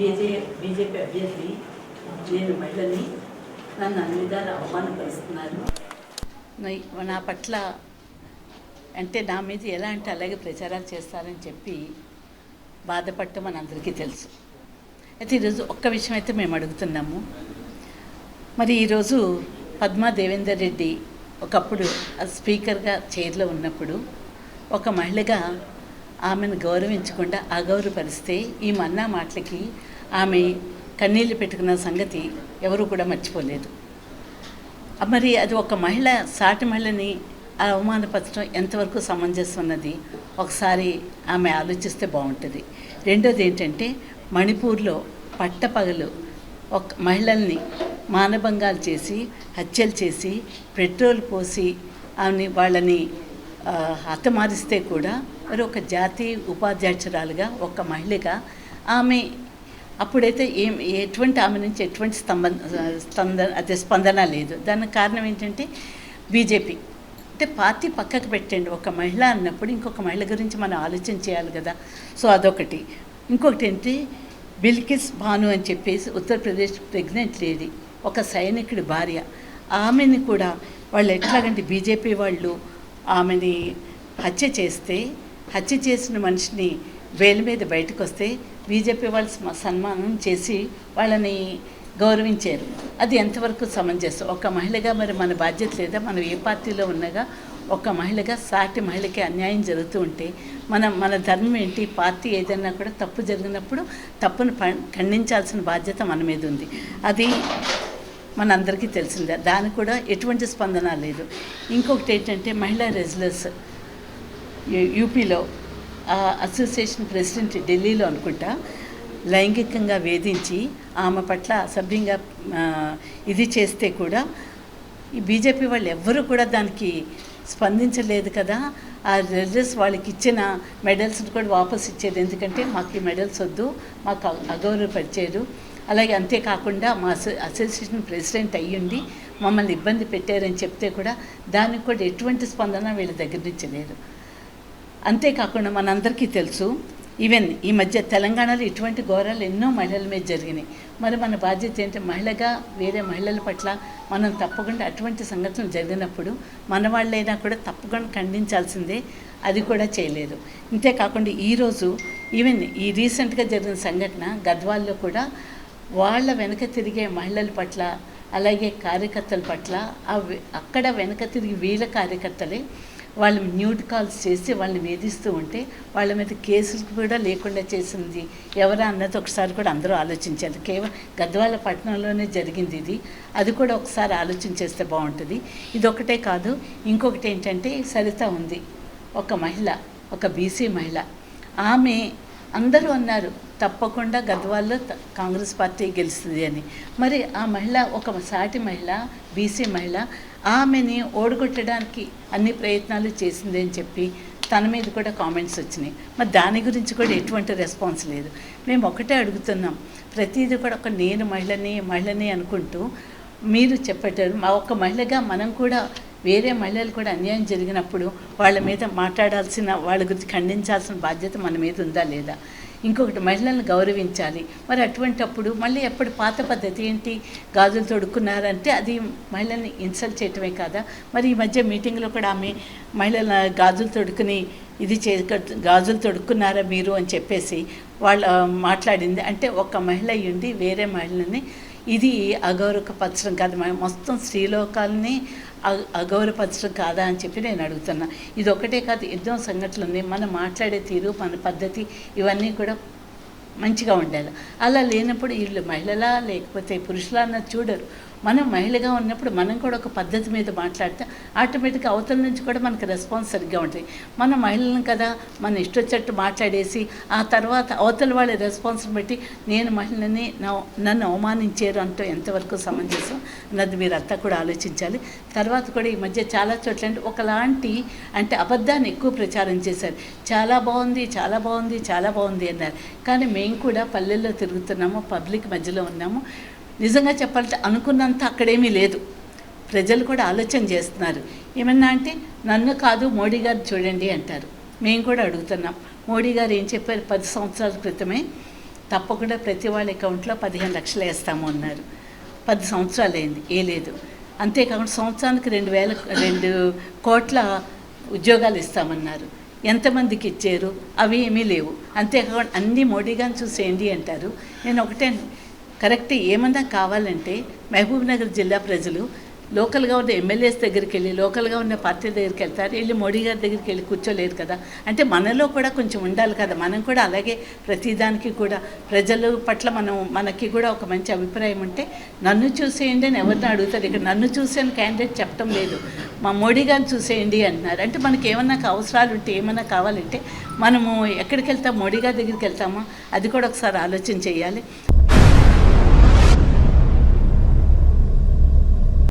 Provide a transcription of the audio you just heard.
బీజే BJP అభ్యర్థి నేను మహిళని నన్ను అన్ని విధాలు అవమానపరుస్తున్నారు నా- పట్ల అంటే నా మీద ఎలా అంటే అలాగే ప్రచారాలు చేస్తారని చెప్పి బాధపడటం మనందరికీ తెలుసు. అయితే ఈరోజు ఒక్క విషయం అయితే మేము అడుగుతున్నాము. మరి ఈరోజు పద్మా దేవేందర్ రెడ్డి ఒకప్పుడు స్పీకర్గా చైర్లో ఉన్నప్పుడు ఒక మహిళగా ఆమెను గౌరవించకుండా అగౌరవపరిస్తే ఈ మన్నా మాటలకి ఆమె కన్నీళ్ళు పెట్టుకున్న సంగతి ఎవరు కూడా మర్చిపోలేదు. మరి అది ఒక మహిళ సాటి మహిళని అవమానపరచడం ఎంతవరకు సమంజసం ఉన్నది ఒకసారి ఆమె ఆలోచిస్తే బాగుంటుంది. రెండోది ఏంటంటే మణిపూర్లో పట్టపగలు ఒక మహిళల్ని మానభంగాలు చేసి హత్యలు చేసి పెట్రోల్ పోసి ఆమెని వాళ్ళని హతమారిస్తే కూడా మరి ఒక జాతీయ ఉపాధ్యక్షురాలుగా ఒక మహిళగా ఆమె అప్పుడైతే ఏం ఎటువంటి ఆమె నుంచి ఎటువంటి స్తంభన స్తందన అదే స్పందన లేదు. దానికి కారణం ఏంటంటే బీజేపీ. అంటే పార్టీ పక్కకు పెట్టండి. ఒక మహిళ అన్నప్పుడు ఇంకొక మహిళ గురించి మనం ఆలోచన చేయాలి కదా. సో అదొకటి. ఇంకొకటి ఏంటి? బిల్కిస్ భాను అని చెప్పేసి ఉత్తరప్రదేశ్ ప్రెగ్నెంట్ లేడీ ఒక సైనికుడి భార్య. ఆమెని కూడా వాళ్ళు ఎట్లాగంటే బీజేపీ వాళ్ళు ఆమెని హత్య చేస్తే హత్య చేసిన మనిషిని వేలు మీద బయటకు వస్తే బీజేపీ వాళ్ళు సన్మానం చేసి వాళ్ళని గౌరవించారు. అది ఎంతవరకు సమంజసం? ఒక మహిళగా మరి మన బాధ్యత లేదా? మనం ఏ పార్టీలో ఉన్నగా? ఒక మహిళగా సాటి మహిళకి అన్యాయం జరుగుతూ ఉంటే మనం మన ధర్మం ఏంటి? పార్టీ ఏదైనా కూడా తప్పు జరిగినప్పుడు తప్పును ఖండించాల్సిన బాధ్యత మన మీద ఉంది. అది మనందరికీ తెలిసిందే. దానికి కూడా ఎటువంటి స్పందన లేదు. ఇంకొకటి ఏంటంటే మహిళా రెజ్లర్స్ యూపీలో ఆ అసోసియేషన్ ప్రెసిడెంట్ ఢిల్లీలో అనుకుంటా లైంగికంగా వేధించి ఆమె పట్ల అసభ్యంగా ఇది చేస్తే కూడా ఈ బీజేపీ వాళ్ళు ఎవ్వరూ కూడా దానికి స్పందించలేదు కదా. ఆ రెడ్రెస్ వాళ్ళకి ఇచ్చిన మెడల్స్ కూడా వాపస్ ఇచ్చేది. ఎందుకంటే మాకు ఈ మెడల్స్ వద్దు మాకు అగౌరవపరిచేరు. అలాగే అంతేకాకుండా మా అసోసియేషన్ ప్రెసిడెంట్ అయ్యుండి మమ్మల్ని ఇబ్బంది పెట్టారని చెప్తే కూడా దానికి కూడా ఎటువంటి స్పందన వీళ్ళ దగ్గర నుంచి లేదు. అంతేకాకుండా మనందరికీ తెలుసు ఈవెన్ ఈ మధ్య తెలంగాణలో ఇటువంటి ఘోరాలు ఎన్నో మహిళల మీద జరిగినాయి. మరి మన బాధ్యత ఏంటంటే మహిళగా వేరే మహిళల పట్ల మనం తప్పకుండా అటువంటి సంఘటనలు జరిగినప్పుడు మన వాళ్ళైనా కూడా తప్పకుండా ఖండించాల్సిందే అది కూడా చేయలేదు. ఇంతేకాకుండా ఈరోజు ఈవెన్ ఈ రీసెంట్గా జరిగిన సంఘటన గద్వాల్లో కూడా వాళ్ళ వెనక తిరిగే మహిళల పట్ల అలాగే కార్యకర్తల పట్ల అక్కడ వెనక తిరిగి వీళ్ళ కార్యకర్తలే వాళ్ళు న్యూడ్ కాల్స్ చేసి వాళ్ళని వేధిస్తూ ఉంటే వాళ్ళ మీద కేసులు కూడా లేకుండా చేసింది ఎవరా అన్నది ఒకసారి కూడా అందరూ ఆలోచించారు. కేవలం గద్వాల పట్టణంలోనే జరిగింది ఇది. అది కూడా ఒకసారి ఆలోచించేస్తే బాగుంటుంది. ఇది ఒకటే కాదు ఇంకొకటి ఏంటంటే సరిత ఉంది. ఒక మహిళ ఒక బీసీ మహిళ. ఆమె అందరూ అన్నారు తప్పకుండా గద్వాల్లో త- కాంగ్రెస్ పార్టీ గెలుస్తుంది అని. మరి ఆ మహిళ ఒక సాటి మహిళ బీసీ మహిళ ఆమెని ఓడగొట్టడానికి అన్ని ప్రయత్నాలు చేసింది అని చెప్పి తన మీద కూడా కామెంట్స్ వచ్చినాయి. మరి దాని గురించి కూడా ఎటువంటి రెస్పాన్స్ లేదు. మేము ఒకటే అడుగుతున్నాం. ప్రతిదీ కూడా ఒక నేను మహిళని మహిళని అనుకుంటూ మీరు చెప్పేటారు మా ఒక మహిళగా మనం కూడా వేరే మహిళలు కూడా అన్యాయం జరిగినప్పుడు వాళ్ళ మీద మాట్లాడాల్సిన వాళ్ళ గురించి ఖండించాల్సిన బాధ్యత మన మీద ఉందా లేదా? ఇంకొకటి మహిళలను గౌరవించాలి. మరి అటువంటప్పుడు మళ్ళీ ఎప్పుడు పాత పద్ధతి ఏంటి? గాజులు తొడుక్కున్నారంటే అది మహిళల్ని ఇన్సల్ట్ చేయటమే కాదా? మరి ఈ మధ్య మీటింగ్లో కూడా ఆమె మహిళల గాజులు తొడుక్కుని ఇది చే గాజులు తొడుక్కున్నారా మీరు అని చెప్పేసి వాళ్ళ మాట్లాడింది. అంటే ఒక మహిళ ఉండి వేరే మహిళని ఇది అగౌరవపరచడం కాదు. మ- మొత్తం స్త్రీలోకాలని అగౌరవపరచడం కాదా అని చెప్పి నేను అడుగుతున్నా. ఇది ఒకటే కాదు ఎన్నో సంఘటనలు ఉన్నాయి. మనం మాట్లాడే తీరు మన పద్ధతి ఇవన్నీ కూడా మంచిగా ఉండాలి. అలా లేనప్పుడు వీళ్ళు మహిళలా లేకపోతే పురుషులా అన్నది చూడరు. మనం మహిళగా ఉన్నప్పుడు మనం కూడా ఒక పద్ధతి మీద మాట్లాడితే ఆటోమేటిక్గా అవతల నుంచి కూడా మనకి రెస్పాన్స్ సరిగ్గా ఉంటుంది. మనం మహిళలను కదా మన ఇష్టొచ్చట్టు మాట్లాడేసి ఆ తర్వాత అవతల వాళ్ళ రెస్పాన్స్ బట్టి నేను మహిళని నన్ను అవమానించారు అంటూ ఎంతవరకు సమంజసం? అన్నది మీరు అంతా కూడా ఆలోచించాలి. తర్వాత కూడా ఈ మధ్య చాలా చోట్ల అంటే ఒకలాంటి అంటే అబద్ధాన్ని ఎక్కువ ప్రచారం చేశారు. చాలా బాగుంది చాలా బాగుంది చాలా బాగుంది అన్నారు. కానీ మేము కూడా పల్లెల్లో తిరుగుతున్నాము పబ్లిక్ మధ్యలో ఉన్నాము. నిజంగా చెప్పాలంటే అనుకున్నంత అక్కడేమీ లేదు. ప్రజలు కూడా ఆలోచన చేస్తున్నారు. ఏమన్నా అంటే నన్ను కాదు మోడీ గారు చూడండి అంటారు. మేము కూడా అడుగుతున్నాం. మోడీ గారు ఏం చెప్పారు? పది సంవత్సరాల క్రితమే తప్పకుండా ప్రతి వాళ్ళ అకౌంట్లో పదిహేను లక్షలు వేస్తాము అన్నారు. పది సంవత్సరాలు అయింది. ఏ లేదు. అంతేకాకుండా సంవత్సరానికి రెండు వేల రెండు కోట్ల ఉద్యోగాలు ఇస్తామన్నారు. ఎంతమందికి ఇచ్చారు? అవి ఏమీ లేవు. అంతేకాకుండా అన్నీ మోడీ గారిని చూసేయండి అంటారు. నేను ఒకటే కరెక్ట్ ఏమన్నా కావాలంటే మహబూబ్నగర్ జిల్లా ప్రజలు లోకల్గా ఉన్న ఎమ్మెల్యేస్ దగ్గరికి వెళ్ళి లోకల్గా ఉన్న పార్టీ దగ్గరికి వెళ్తారు. వెళ్ళి మోడీ గారి దగ్గరికి వెళ్ళి కూర్చోలేరు కదా. అంటే మనలో కూడా కొంచెం ఉండాలి కదా. మనం కూడా అలాగే ప్రతిదానికి కూడా ప్రజల పట్ల మనం మనకి కూడా ఒక మంచి అభిప్రాయం ఉంటే నన్ను చూసేయండి అని ఎవరిని అడుగుతారు. ఇక్కడ నన్ను చూసేయని క్యాండిడేట్ చెప్పడం లేదు. మా మోడీ గారిని చూసేయండి అంటున్నారు. అంటే మనకి ఏమన్నా అవసరాలు ఉంటే ఏమన్నా కావాలంటే మనము ఎక్కడికి వెళ్తాం? మోడీ గారి దగ్గరికి వెళ్తామా? అది కూడా ఒకసారి ఆలోచన చేయాలి.